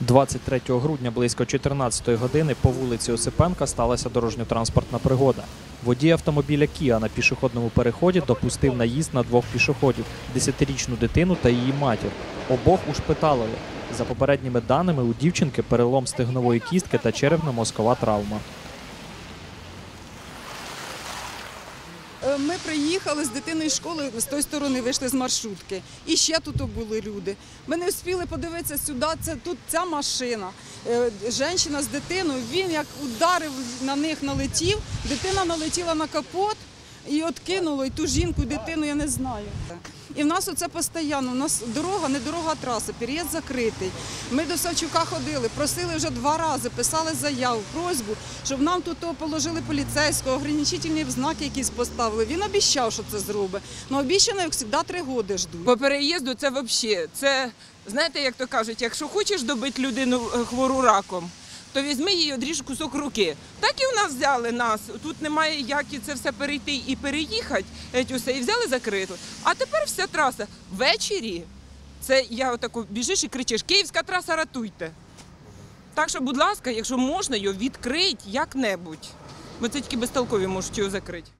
23 грудня близько 14 години по вулиці Осипенка сталася дорожньо-транспортна пригода. Водій автомобіля Кіа на пішохідному переході допустив наїзд на двох пішоходів – 10-річну дитину та її матір. Обох ушпиталили. За попередніми даними, у дівчинки перелом стегнової кістки та черепно-мозкова травма. Ми приїхали з дитиною школи, з тої сторони вийшли з маршрутки. І ще тут були люди. Ми не встигли подивитися сюди, це тут ця машина. Е, Женщина з дитиною, він як ударив на них, налетів, дитина налетіла на капот і откинуло, і ту жінку, і дитину я не знаю. І в нас оце постійно, у нас дорога, не дорога, а траса, переїзд закритий. Ми до Савчука ходили, просили вже два рази, писали заяву, просьбу, щоб нам тут положили поліцейського, ограничительні знаки якісь поставили. Він обіцяв, що це зробить. Ну обіцяно, як завжди, три роки ждуть. По переїзду це взагалі, це, знаєте, як то кажуть, якщо хочеш добити людину е, хвору раком, то візьми їй одріж кусок руки. Так і в нас взяли нас. Тут немає як це все перейти і переїхати, усе, і взяли закрито. А тепер вся траса ввечері. Це я отако біжиш і кричиш, Київська траса, ратуйте. Так що, будь ласка, якщо можна, його відкрить як-небудь. Бо це тільки безтолкові можуть його закрити.